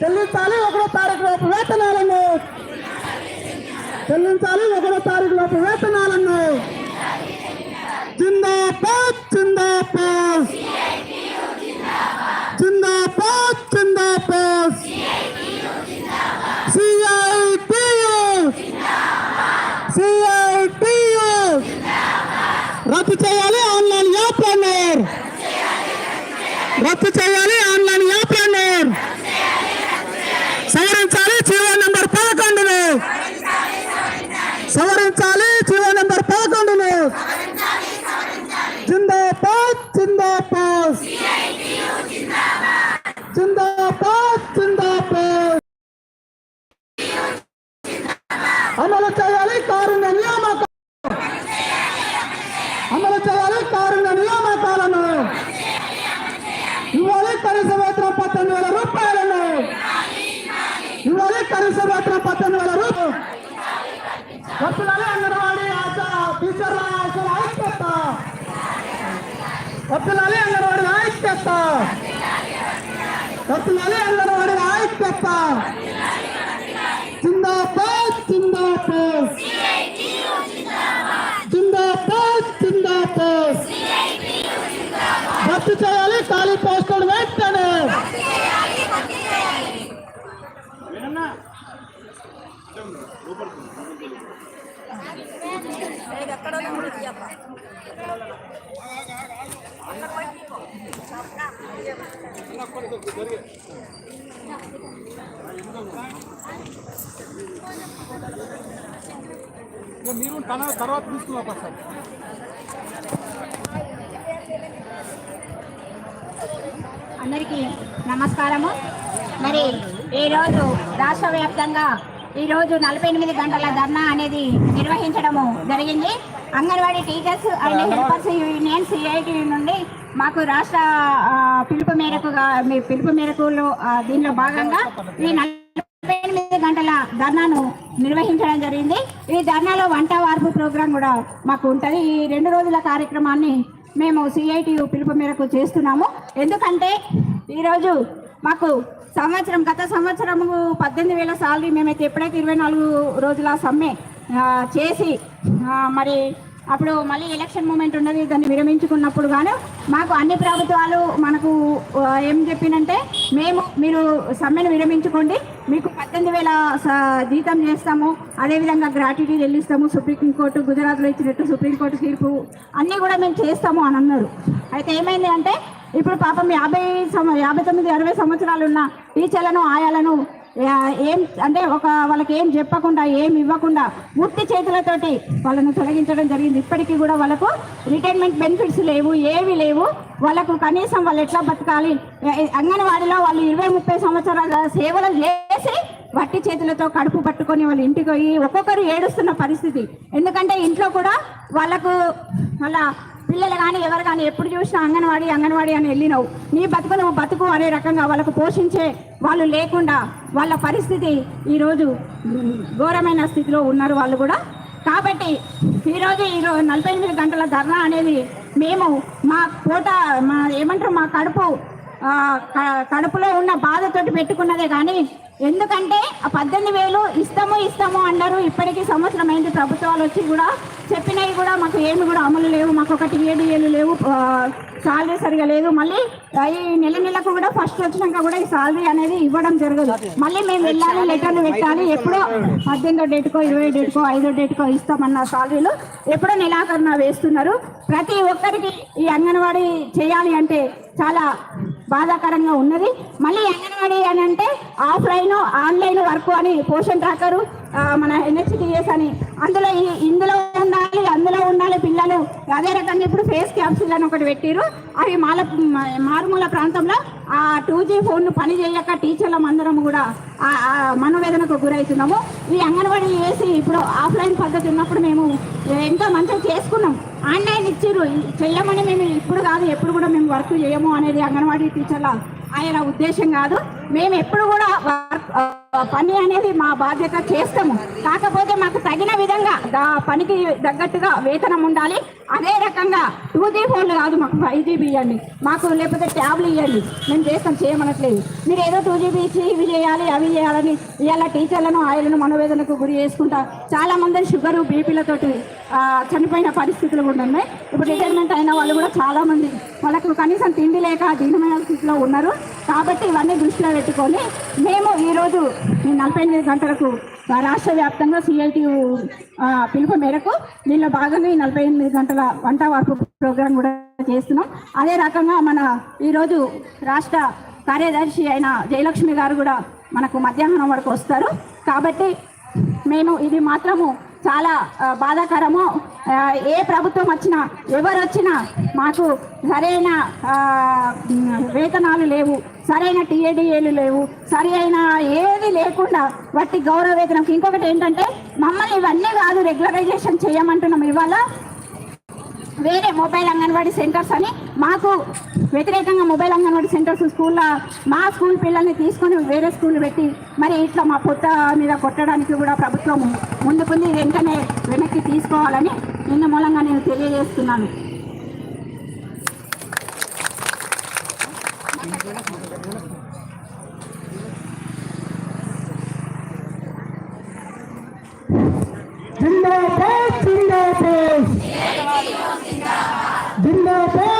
చెల్లించాలి ఒకటో తారీఖు లోపు వేతనాలను. చెల్లించాలి ఒకటో తారీఖు లోపు వేతనాలను. జిందాబాద్ జిందాబాద్. జిందాబాద్ జిందాబాద్. సిఐటియు సిఐటియు రద్దు చేయాలి ఆన్లైన్ యాప్లను రద్దు చేయాలి జిందాబాద్ జిందాబాద్ జిందాబాద్ అమలు చేయాలి కారుణ్య నియామక అమలు చేయాలి కారుణ్య నియామకాలను ఇవ్వాలి కనీస వేతనం పద్దెనిమిది వేల రూపాయలను ఇవ్వాలి కనీస వేతనం పద్దెనిమిది వేల రూపాయలు వస్తున్నాలి అంగన్వాడీ ఆశ టీచర్ల ఆశల ఐక్యత వస్తున్నాలి వస్తున్నాలి అంగన్వాడీ ఐక్యత జిందాబాద్ జిందాబాద్. జిందాబాద్ జిందాబాద్. రద్దు చేయాలి ఖాళీ మీరు కన- తర్వాత తీసుకున్నా సార్ అందరికీ నమస్కారము. మరి ఈరోజు రాష్ట్ర వ్యాప్తంగా ఈరోజు నలభై ఎనిమిది గంటల ధర్నా అనేది నిర్వహించడము జరిగింది. Anganwadi teachers and helpers union CIT నుండి మాకు రాష్ట్ర పిలుపు మేరకుగా మీ పిలుపు మేరకు దీనిలో భాగంగా ఈ ధర్నాను నిర్వహించడం జరిగింది. ఈ ధర్నాలో వంట వార్పు ప్రోగ్రాం కూడా మాకు ఉంటుంది. ఈ రెండు రోజుల కార్యక్రమాన్ని మేము సిఐటి పిలుపు మేరకు చేస్తున్నాము. ఎందుకంటే ఈరోజు మాకు సంవత్సరం గత సంవత్సరము పద్దెనిమిది వేల సాలరీ మేమైతే ఎప్పుడైతే ఇరవై నాలుగు రోజుల సమ్మె చేసి మరి అప్పుడు మళ్ళీ ఎలక్షన్ మూమెంట్ ఉన్నది దాన్ని విరమించుకున్నప్పుడు గాను మాకు అన్ని ప్రభుత్వాలు మనకు ఏం చెప్పినంటే మేము మీరు సమ్మెను విరమించుకోండి. మీకు పద్దెనిమిది వేల జీతం చేస్తాము అదేవిధంగా గ్రాట్యుటీ చెల్లిస్తాము సుప్రీంకోర్టు గుజరాత్లో ఇచ్చినట్టు సుప్రీంకోర్టు తీర్పు అన్నీ కూడా మేము చేస్తాము అని అన్నారు. అయితే ఏమైంది అంటే ఇప్పుడు పాపం యాభై సంవ యాభై తొమ్మిది అరవై సంవత్సరాలు ఉన్న టీచర్లను ఆయాలను ఏం అంటే ఒక వాళ్ళకి ఏం చెప్పకుండా ఏం ఇవ్వకుండా పూర్తి చేతులతోటి వాళ్ళను తొలగించడం జరిగింది. ఇప్పటికీ కూడా వాళ్ళకు రిటైర్మెంట్ బెనిఫిట్స్ లేవు ఏవి లేవు. వాళ్ళకు కనీసం వాళ్ళు ఎట్లా బతకాలి? అంగన్వాడీలో వాళ్ళు ఇరవై ముప్పై సంవత్సరాల సేవలు చేసి వట్టి చేతులతో కడుపు పట్టుకొని వాళ్ళ ఇంటికి పోయి ఒక్కొక్కరు ఏడుస్తున్న పరిస్థితి. ఎందుకంటే ఇంట్లో కూడా వాళ్ళకు వాళ్ళ పిల్లలు కానీ ఎవరు కానీ ఎప్పుడు చూసినా అంగన్వాడీ అంగన్వాడీ అని వెళ్ళినావు. నీ బతుకు నువ్వు బతుకు అనే రకంగా వాళ్ళకు పోషించే వాళ్ళు లేకుండా వాళ్ళ పరిస్థితి ఈరోజు ఘోరమైన స్థితిలో ఉన్నారు వాళ్ళు కూడా. కాబట్టి ఈరోజు ఈరోజు నలభై ఎనిమిది గంటల ధర్నా అనేది మేము మా పూట మా ఏమంటారు మా కడుపు కడుపులో ఉన్న బాధతోటి పెట్టుకున్నదే కానీ ఎందుకంటే ఆ పద్దెనిమిది వేలు ఇస్తాము ఇస్తాము అన్నారు. ఇప్పటికీ సంవత్సరం అయింది. ప్రభుత్వాలు వచ్చి కూడా చెప్పినవి కూడా మాకు ఏమి కూడా అమలు లేవు. మాకు ఒకటి ఏడు ఏళ్ళు లేవు. సాలరీ సరిగా లేదు. మళ్ళీ ఈ నెల నెలకు కూడా ఫస్ట్ వచ్చినాక కూడా ఈ సాలరీ అనేది ఇవ్వడం జరగదు. మళ్ళీ మేము వెళ్ళాలి లెటర్లు పెట్టాలి. ఎప్పుడో పద్దెనిమిదో డేట్కో ఇరవై డేట్కో ఐదో డేట్కో ఇస్తామన్న సాలరీలు ఎప్పుడో నిరాకరణ వేస్తున్నారు. ప్రతి ఒక్కరికి ఈ అంగన్వాడీ చేయాలి అంటే చాలా బాధాకరంగా ఉన్నది. మళ్ళీ అంగన్వాడీ ఆఫ్లైన్ ఆన్లైన్ వర్క్ అని పోషన్ ట్రాకరు మన ఎన్హెచ్డిఎస్ అని. అందులో ఇందులో ఉండాలి అందులో ఉండాలి పిల్లలు. అదే రకంగా ఇప్పుడు ఫేస్ క్యాప్సిల్ అని ఒకటి పెట్టిరు అవి మాల మారుమూల ప్రాంతంలో ఆ టూ జీ ఫోన్ పని చేయక టీచర్లం అందరం కూడా మనోవేదనకు గురవుతున్నాము ఈ అంగన్వాడీ వేసి ఇప్పుడు ఆఫ్లైన్ పద్ధతి ఉన్నప్పుడు మేము ఎంతో మంచిగా చేసుకున్నాం. ఆన్లైన్ ఇచ్చిర్రు. చెయ్యమని మేము ఇప్పుడు కాదు ఎప్పుడు కూడా మేము వర్క్ చేయము అనేది అంగన్వాడీ టీచర్ల ఆయన ఉద్దేశం కాదు. మేము ఎప్పుడు కూడా పని అనేది మా బాధ్యత చేస్తాము. కాకపోతే మాకు తగిన విధంగా పనికి తగ్గట్టుగా వేతనం ఉండాలి. అదే రకంగా టూ జీ ఫోన్లు కాదు మాకు ఫైవ్ జీబీ ఇవ్వండి. మాకు లేకపోతే ట్యాబ్లు ఇవ్వండి. మేము చేస్తాం చేయమనట్లేదు. మీరు ఏదో టూ జీబీ ఇచ్చి ఇవి చేయాలి అవి చేయాలని ఇవాళ టీచర్లను ఆయలను మనోవేదనకు గురి చేసుకుంటా చాలామంది షుగరు షుగర్ బీపీలతోటి చనిపోయిన పరిస్థితులు కూడా ఉన్నాయి. ఇప్పుడు రిటైర్మెంట్ అయిన వాళ్ళు కూడా చాలామంది వాళ్ళకు కనీసం తిండి లేక దీనమైన స్థితిలో ఉన్నారు. కాబట్టి ఇవన్నీ దృష్టిలో పెట్టుకొని మేము ఈరోజు ఈ నలభై ఎనిమిది గంటలకు రాష్ట్ర వ్యాప్తంగా సిఐటి పిలుపు మేరకు దీనిలో భాగంగా ఈ నలభై ఎనిమిది గంటల వంట వార్పు ప్రోగ్రాం కూడా చేస్తున్నాం. అదే రకంగా మన ఈరోజు రాష్ట్ర కార్యదర్శి అయిన జయలక్ష్మి గారు కూడా మనకు మధ్యాహ్నం వరకు వస్తారు. కాబట్టి మేము ఇది మాత్రము చాలా బాధాకరము. ఏ ప్రభుత్వం వచ్చినా ఎవరు వచ్చినా మాకు సరైన వేతనాలు లేవు సరైన టీఏడిఏలు లేవు సరి అయిన ఏది లేకుండా వట్టి గౌరవ వేతనం. ఇంకొకటి ఏంటంటే మమ్మల్ని ఇవన్నీ కాదు రెగ్యులరైజేషన్ చేయమంటున్నాం. ఇవాళ వేరే మొబైల్ అంగన్వాడీ సెంటర్స్ అని మాకు వ్యతిరేకంగా మొబైల్ అంగన్వాడీ సెంటర్స్ స్కూల్లో మా స్కూల్ పిల్లల్ని తీసుకొని వేరే స్కూల్ పెట్టి మరి ఇట్లా మా పొత్త మీద కొట్టడానికి కూడా ప్రభుత్వం ముందుకుంది. వెంటనే వెనక్కి తీసుకోవాలని నిన్న మూలంగా నేను తెలియజేస్తున్నాను. జిందాబాద్ జిందాబాద్. జిందాబాద్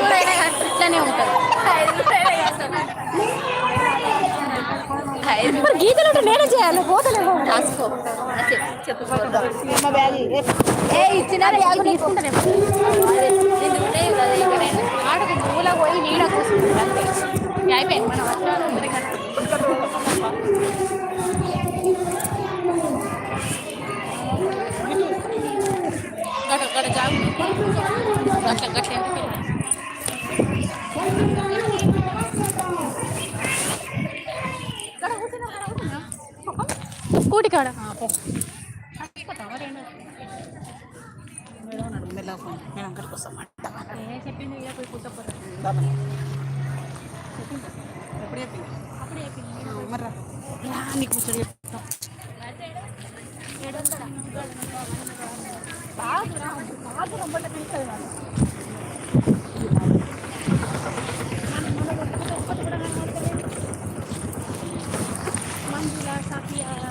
మరి గీతలు ఉంటే నేనే చేయాలి పోతలేవు రాసుకో ఏ ఇచ్చిన బ్యాగు తీసుకుంటానే ఆడకు మూల పోయి నీడ కూర్చుంటుంది అయిపోయింది మనం గట్ల జాగు గట్ల గట్ల ఎందుకు స్కూటీ కాడ నేను అక్కడికి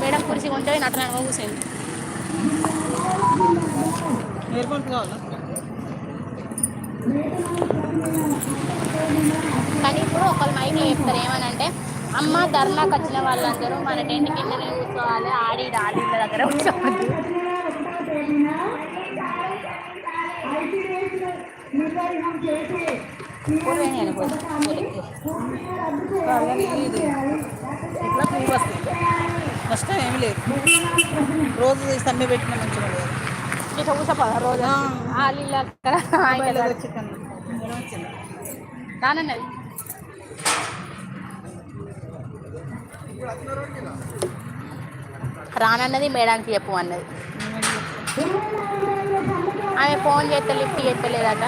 Madam కురిసి ఉంటే నటన కూర్చోండి. కానీ ఇప్పుడు ఒకళ్ళు మైక్లో చెప్తారు ఏమనంటే అమ్మ ధర్నాకు వచ్చిన వాళ్ళందరూ మన టెంట్ కిందనే కూర్చోవాలి. ఆడి ఆడి దగ్గర కూర్చోవాలి కానీ ఇట్లా పువ్వు వస్తుంది నష్టం ఏమి లేదు రోజు సమ్మె పెట్టిన మంచిగా లేదు ఇట్లా కూర్చోపోదా రోజు వాళ్ళ చికెన్ మేడం రానన్నది రానన్నది మేడానికి చెప్పు అన్నది. ఆమె ఫోన్ చేస్తే లిఫ్ట్ చేస్తలేదట.